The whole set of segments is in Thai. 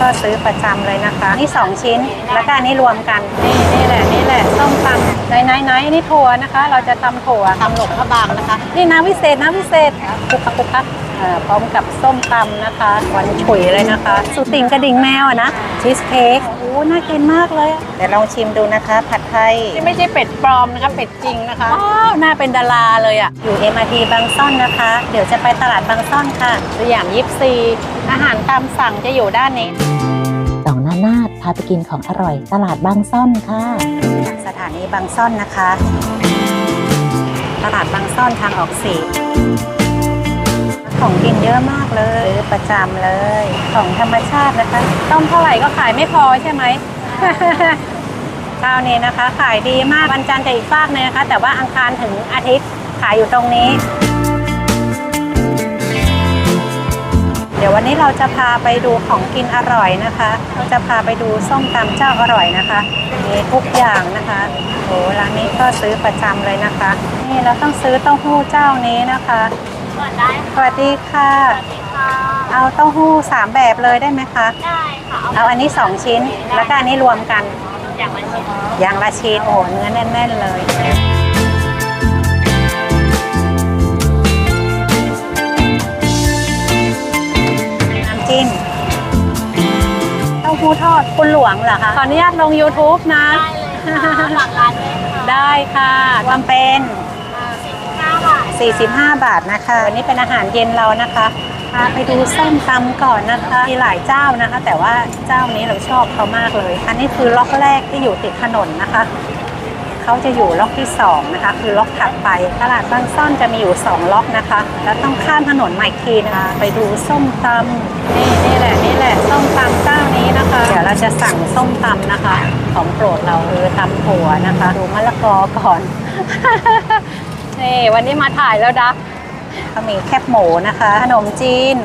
ก็ซื้อประจำเลยนะคะ นี่ 2 ชิ้น แล้วก็อันนี้รวมกัน นี่นี่แหละนี่แหละส้มตำไหนไหนไหนนี่ถั่วนะคะ เราจะตำถั่วตำหลงพระบางนะคะ นี่น้ำวิเศษน้ำวิเศษคุกคักคุกคักอ่า พร้อมกับส้มตำนะคะหวานฉุยเลยนะคะ สุดติ่งกระดิ่งแมวอะนะชีสเค้กโอ้น่ากินมากเลยอะเดี๋ยวลองชิมดูนะคะ ผัดไทยนี่ไม่ใช่เป็ดปลอมนะคะเป็ดจริงนะคะว้าวน่าเป็นดาราเลยอะอยู่ MRT บางซ่อนนะคะ เดี๋ยวจะไปตลาดบางซ่อนค่ะสยามยิปซีอาหารตามสั่งจะอยู่ด้านนี้สองนานาดพาไปกินของอร่อย ตลาดบางซ่อนค่ะจากสถานีบางซ่อนนะคะ ตลาดบางซ่อนทางออกสี่ข องกินเยอะมากเลยซื้อประจำเลย ของธรรมชาตินะคะ ต้มเท่าไหร่ก็ขายไม่พอใช่ไหมเช้านี้นะคะ ขายดีมากวันจันทร์จะอีกฟากหนึงนะคะ แต่ว่าอังคารถึงอาทิตย์ขายอยู่ตรงนี้ เดี๋ยววันนี้เราจะพาไปดูของกินอร่อยนะคะ เราจะพาไปดูส้มตำเจ้าอร่อยนะคะ มีทุกอย่างนะคะโอ้ร้านนี้ก็ซื้อประจำเลยนะคะ นี่เราต้องซื้อเต้าหู้เจ้านี้นะคะ สวัสดีค่ะ เอาเต้าหู้สามแบบเลยได้ไหมคะ ได้ค่ะเอาอันนี้สองชิ้น แล้วก็อันนี้รวมกัน อย่างละชิ้นอย่างละชิ้นโอ้โหเนื้อแน่น ๆ เลยน้ำจิ้มเต้าหู้ทอดคุณหลวงเหรอคะขออนุญาตลง YouTube นะ ได้เลยค่ะหลักร้านเลยค่ะ ได้ค่ะความเป็นสี่สิบห้าบาท 45 บาทนะคะวันนี้เป็นอาหารเย็นเรานะคะพาไปดูส้มตำก่อนนะคะมีหลายเจ้านะคะ แต่ว่าเจ้านี้เราชอบเขามากเลย อันนี้คือล็อกแรกที่อยู่ติดถนนนะคะเขาจะอยู่ล็อกที่2นะคะคือล็อกถัดไปตลาดบางซ่อนจะมีอยู่ 2 ล็อกนะคะ แล้วต้องข้ามถนนมาอีกทีนะคะไปดูส้มตำนี่นี่แหละนี่แหละส้มตำเจ้านี้นะคะ เดี๋ยวเราจะสั่งส้มตำนะคะ ของโปรดเราคือตำถั่วนะคะ ดูมะละกอก่อน นี่วันนี้มาถ่ายแล้วดักก็มีแคบหมูนะคะ ขนมจีน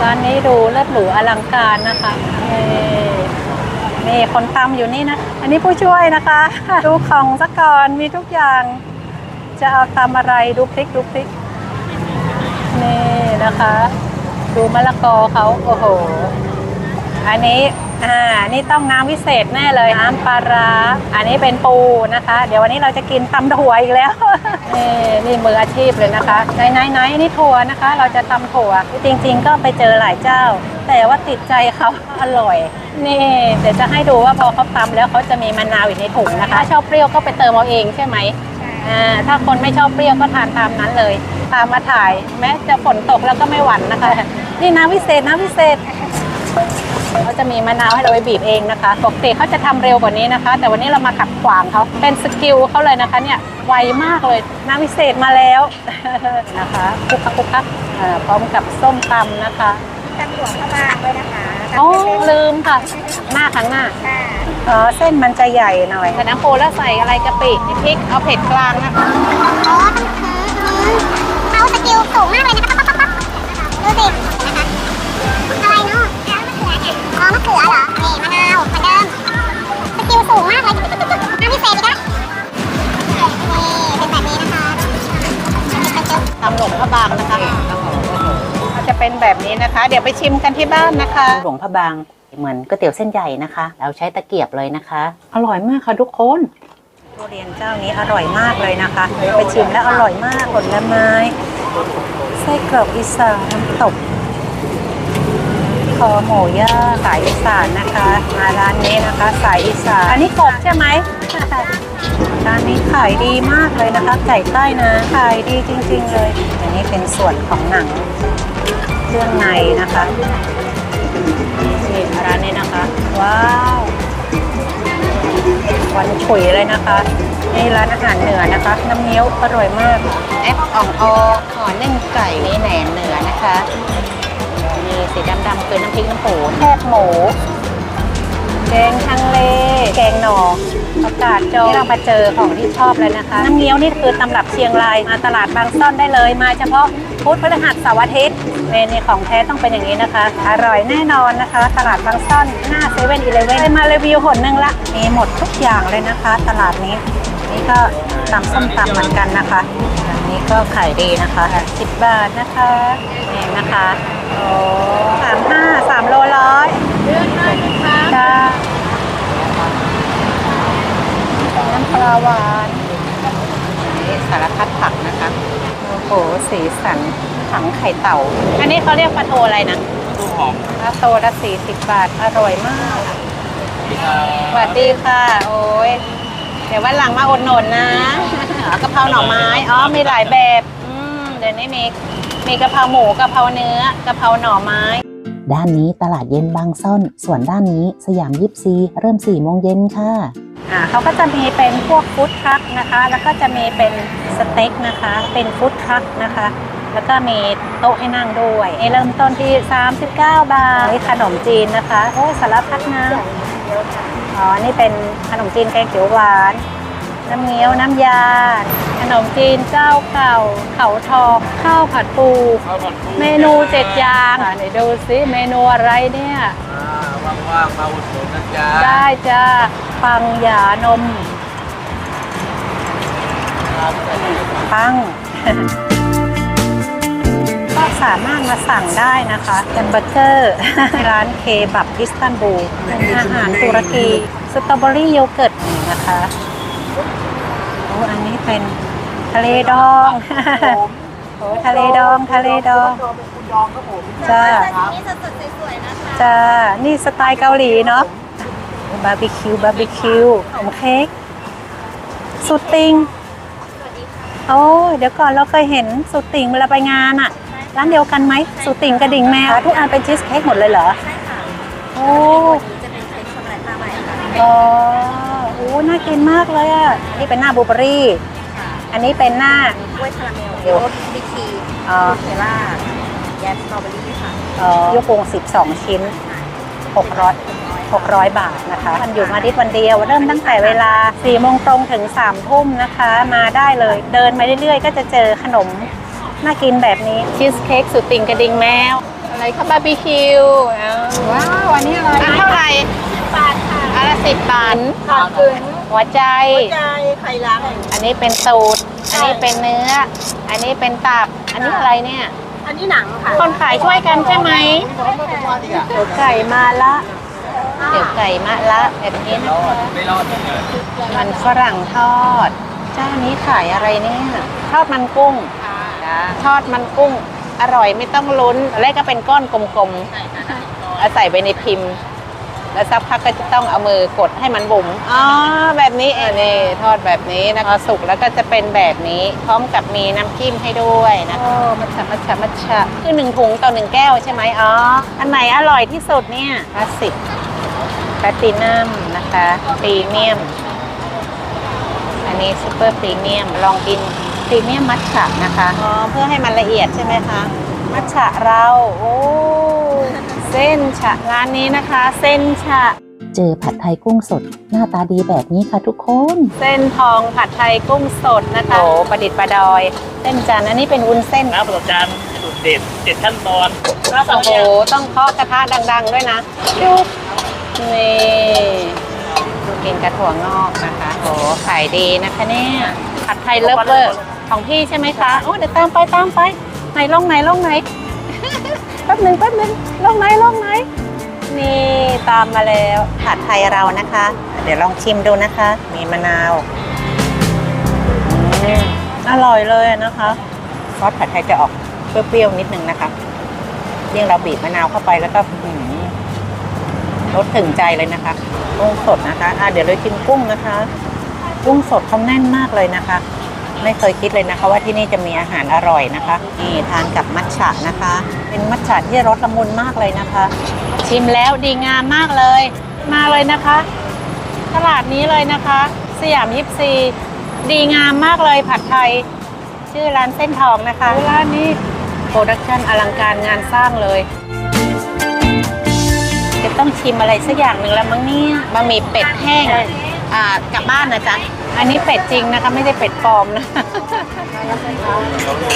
ร้านนี้ดูเลิศหรูอลังการนะคะนี่นี่คนตำอยู่นี่นะ อันนี้ผู้ช่วยนะคะ ดูของซะก่อนมีทุกอย่าง จะเอาตำอะไรดูพริกดูพริก นี่นะคะ ดูมะละกอเขาโอ้โห อันนี้ อ่า นี่ต้องน้ำวิเศษแน่เลยน้ำปลาร้าอันนี้เป็นปูนะคะ เดี๋ยววันนี้เราจะกินตำถั่วอีกแล้ว นี่นี่มืออาชีพเลยนะคะไหนไหนไหนนี่ถั่วนะคะ เราจะตำถั่ว จริง ๆ ก็ไปเจอหลายเจ้า แต่ว่าติดใจเขาอร่อย นี่ เดี๋ยวจะให้ดูว่าพอเขาตำแล้วเขาจะมีมะนาวอยู่ในถุงนะคะถ้าชอบเปรี้ยวก็ไปเติมเอาเองใช่ไหมอ่าถ้าคนไม่ชอบเปรี้ยวก็ทานตามนั้นเลย ตามมาถ่าย แม้จะฝนตกแล้วก็ไม่หวั่นนะคะ นี่น้ำวิเศษน้ำวิเศษ เขาจะมีมะนาวให้เราไปบีบเองนะคะปกติเขาจะทำเร็วกว่านี้นะคะ แต่วันนี้เรามาขัดขวางเขาเป็นสกิลเขาเลยนะคะเนี่ยไวมากเลยน้ำวิเศษมาแล้วนะคะคุกคักคุกคักอ่าพร้อมกับส้มตำนะคะตำหลวงพระบางด้วยนะคะโอ้ลืมค่ะ หน้าครั้งหน้าค่ะอ๋อเส้นมันจะใหญ่หน่อยแต่น้ำปูแล้วใส่อะไรกะปิพริกเอาเผ็ดกลางนะคะ แบบนี้นะคะ เดี๋ยวไปชิมกันที่บ้านนะคะหลวงพระบางเหมือนก๋วยเตี๋ยวเส้นใหญ่นะคะ เราใช้ตะเกียบเลยนะคะ อร่อยมากค่ะทุกคนทุเรียนเจ้านี้อร่อยมากเลยนะคะ ไปชิมแล้วอร่อยมากผลไม้ไส้กรอกอีสานน้ำตกคอหมูย่างสายอีสานนะคะ มาร้านนี้นะคะ สายอีสาน อันนี้กบใช่ไหมร้านนี้ขายดีมากเลยนะคะไก่ใต้นะขายดีจริง ๆ เลย อันนี้เป็นส่วนของหนัง เครื่องในนะคะนี่ร้านนี้นะคะ ว้าวหวันฉุยเลยนะคะนี่ร้านอาหารเหนือนะคะ น้ำเงี้ยวอร่อยมากแอปอ่องโอห่อนึ่งไก่นี่แหนมเนื้อนะคะนี่สีดำๆคือน้ำพริกน้ำปูแคบหมู แกงฮังเล แกงหน่อประกาศจองนี่เรามาเจอของที่ชอบเลยนะคะ น้ำเงี้ยวนี่คือตำรับเชียงรายมาตลาดบางซ่อนได้เลย มาเฉพาะพุธพฤหัสเสาร์อาทิตย์เมนูของแท้ต้องเป็นอย่างนี้นะคะ อร่อยแน่นอนนะคะ ตลาดบางซ่อนหน้าเซเว่นอีเลเว่นมารีวิวหนหนึ่งละ มีหมดทุกอย่างเลยนะคะ ตลาดนี้ นี่ก็ตำส้มตำเหมือนกันนะคะอันนี้ก็ขายดีนะคะ10บาทนะคะนี่นะคะโอ้สามห้าสามโลร้อย ค่ะน้ำปลาหวานนี่สารพัดผักนะคะโอ้โหสีสันถังไข่เต่า อันนี้เขาเรียกปลาโทอะไรนะปลาโทหอมปลาโทละสี่สิบบาทอร่อยมากสวัสดีค่ะ โอ้ยเดี๋ยววันหลังมาอดหนนนะกะเพราหน่อไม้ อ๋อ มีหลายแบบ อืม เดี๋ยวนี้มี มีกะเพราหมูกะเพราเนื้อกะเพราหน่อไม้ ด้านนี้ตลาดเย็นบางซ่อน ส่วนด้านนี้สยามยิปซี เริ่ม4โมงเย็นค่ะอ่าเขาก็จะมีเป็นพวกฟู้ดทรัคนะคะ แล้วก็จะมีเป็นสเต็กนะคะ เป็นฟู้ดทรัคนะคะ แล้วก็มีโต๊ะให้นั่งด้วยเริ่มต้นที่ 39 บาทขนมจีนนะคะ โอ้ยสารพัดนะอ๋อ นี่เป็นขนมจีนแกงเขียวหวาน น้ำเงี้ยวน้ำยา ขนมจีนเจ้าเก่า เขาทองข้าวผัดปู ข้าวผัดปูเมนูเจ็ดอย่างอะไหนดูซิเมนูอะไรเนี่ย อ่าว่างๆมาอุดหนุนนะจ๊ะได้จ้าปังหยานมปัง ก็สามารถมาสั่งได้นะคะแฮมเบอร์เกอร์ ร้านเคบับอิสตันบูลเป็นอาหารตุรกี สตรอเบอรี่โยเกิร์ตนะคะโอ้อันนี้เป็นทะเลดองโอ้ทะเลดองทะเลดองจ้านี่สดๆสวยๆนะคะจ้านี่สไตล์เกาหลีเนาะบาร์บีคิวบาร์บีคิวขนมเค้กสุดติงโอ้ยเดี๋ยวก่อนเราเคยเห็นสุดติงเวลาไปงานอะร้านเดียวกันไหมสุดติงกระดิ่งแมวทุกอันเป็นชีสเค้กหมดเลยเหรอใช่ค่ะโอ้จะเป็นเค้กช็อกโกแลตหน้าใหม่ค่ะอ๋อโอ้น่ากินมากเลยอะนี่เป็นหน้าบลูเบอร์รี่อันนี้เป็นหน้า กล้วยคาราเมลเดี๋ยวโอ๊ตบิคีเอ่อ เทล่าแยมสตรอเบอรี่ค่ะเอ่อยุโกง12 ชิ้น 600 600 บาทนะคะมันอยู่มาทิตย์วันเดียว เริ่มตั้งแต่เวลา4โมงตรงถึง3ทุ่มนะคะ มาได้เลย เดินมาเรื่อยๆ ก็จะเจอขนมน่ากินแบบนี้ ชีสเค้กสุดติ่งกระดิ่งแมว อะไรคะบาร์บีคิวอ้าวว้าวอันนี้อะไรอันเท่าไหร่บาทค่ะอันละสิบบาทขาดคืน หัวใจใจไข่ล้างอันนี้เป็นสูตรอันนี้เป็นเนื้อ อันนี้เป็นตับ อันนี้อะไรเนี่ย อันนี้หนังค่ะ คนขายช่วยกันใช่ไหมเดี๋ยวไก่มาละเดี๋ยวไก่มาละแบบนี้นะรอดคะไม่รอดเลยมันฝรั่งทอด เจ้านี้ขายอะไรเนี่ย ทอดมันกุ้งจ้าทอดมันกุ้ง อร่อยไม่ต้องลุ้นตอนแรกก็เป็นก้อนกลมๆเอาใส่ไปในพิมพ์ แล้วสักพักก็จะต้องเอามือกดให้มันบุ๋มอ๋อแบบนี้เองนี่ทอดแบบนี้นะพอสุกแล้วก็จะเป็นแบบนี้ พร้อมกับมีน้ำจิ้มให้ด้วยนะโอ้มัชชะมัชชะมัชชะคือหนึ่งถุงต่อหนึ่งแก้วใช่ไหมอ๋ออันไหนอร่อยที่สุดเนี่ยคลาสสิกแพลตินัมนะคะพรีเมียม อันนี้ซูเปอร์พรีเมียมลองกินพรีเมียมมัทฉะนะคะอ๋อเพื่อให้มันละเอียดใช่ไหมคะมัทฉะเราโอ้ เส้นฉะร้านนี้นะคะ เส้นฉะ เจอผัดไทยกุ้งสด หน้าตาดีแบบนี้ค่ะทุกคน เส้นทองผัดไทยกุ้งสดนะคะโอ้ประดิษฐ์ประดอย เส้นจันทร์อันนี้เป็นวุ้นเส้นน้ำประจานสูตรเด็ดเจ็ดขั้นตอนน้ำสอโอ้งโหอย่างต้องเคาะกระทะดัง ๆ ด้วยนะจุ๊บนี่กินกระถั่วงอกนะคะโอ้ขายดีนะคะเนี่ยผัดไทยเลิฟเวอร์ของพี่ใช่ไหมคะโอ้เดี๋ยวตามไปตามไปไหนลงไหนลงไหน แป๊บหนึ่งแป๊บหนึ่งลงไหนลงไหน นี่ตามมาแล้วผัดไทยเรานะคะ เดี๋ยวลองชิมดูนะคะ มีมะนาวอืมอร่อยเลยนะคะซอสผัดไทยจะออกเปรี้ยวๆนิดนึงนะคะยิ่งเราบีบมะนาวเข้าไปแล้วก็หืมรสถึงใจเลยนะคะกุ้งสดนะคะอะเดี๋ยวเราชิมกุ้งนะคะ กุ้งสดเขาแน่นมากเลยนะคะ ไม่เคยคิดเลยนะคะ ว่าที่นี่จะมีอาหารอร่อยนะคะ นี่ทานกับมัทฉะนะคะ เป็นมัทฉะที่รสละมุนมากเลยนะคะ ชิมแล้วดีงามมากเลย มาเลยนะคะ ตลาดนี้เลยนะคะ สยามยิปซี ดีงามมากเลยผัดไทย ชื่อร้านเส้นทองนะคะร้านนี้โปรดักชั่นอลังการงานสร้างเลยจะต้องชิมอะไรสักอย่างหนึ่งแล้วมั้งเนี่ยบะหมี่เป็ดแห้ง อ่ากลับบ้านนะจ๊ะอันนี้เป็ดจริงนะคะไม่ได้เป็ดปลอมนะ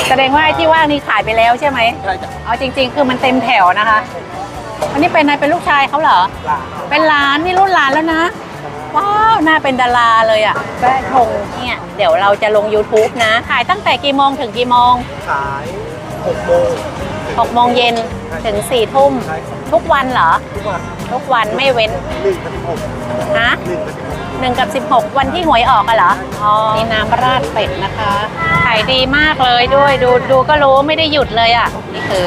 แสดงว่าไอ้ที่ว่างนี่ขายไปแล้วใช่ไหมใช่จ้ะเอาจริง ๆ คือมันเต็มแถวนะคะ อันนี้เป็นอะไรเป็นลูกชายเขาเหรอ เป็นหลานนี่รุ่นหลานแล้วนะ ว้าวน่าเป็นดาราเลยอะ่ะแป้ทงเนี่ยเดี๋ยวเราจะลง YouTube นะ ขายตั้งแต่กี่โมงถึงกี่โมง ขายหกโมง6โมงเย็นถึง4ทุ่มใช่ครับทุกวันเหรอ ทุกวันทุกวันไม่เว้นหนึ่งถึงหกฮะหนึ่งถึงห ก11กับ 16 วันที่หวยออกอะเหรอ อ๋อนี่น้ำราดเป็ดนะคะ ขายดีมากเลยด้วยดูดูก็รู้ไม่ได้หยุดเลยอะนี่คือ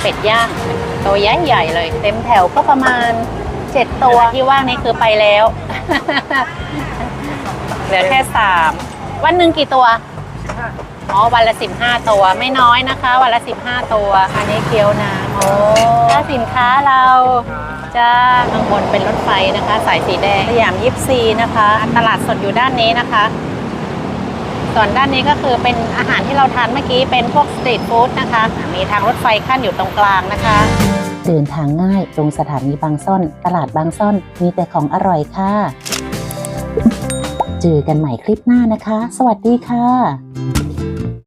เป็ดย่างตัวใหญ่ใหญ่ๆเลย เต็มแถวก็ประมาณ 7 ตัวที่ว่างนี่คือไปแล้ว เหลือแค่ 3 วันหนึ่งกี่ตัวอ๋อวันละ 15 ตัวไม่น้อยนะคะ วันละ 15 ตัว อันนี้เกี๊ยวน้ำโอ้ถ้าสินค้าเรา จะข้างบนเป็นรถไฟนะคะ สายสีแดงสยามยิปซีนะคะ ตลาดสดอยู่ด้านนี้นะคะ ส่วนด้านนี้ก็คือเป็นอาหารที่เราทานเมื่อกี้เป็นพวกสตรีทฟู้ดนะคะ มีทางรถไฟขั้นอยู่ตรงกลางนะคะเดินทางง่ายตรงสถานีบางซ่อน ตลาดบางซ่อน มีแต่ของอร่อยค่ะ เจอกันใหม่คลิปหน้านะคะ สวัสดีค่ะ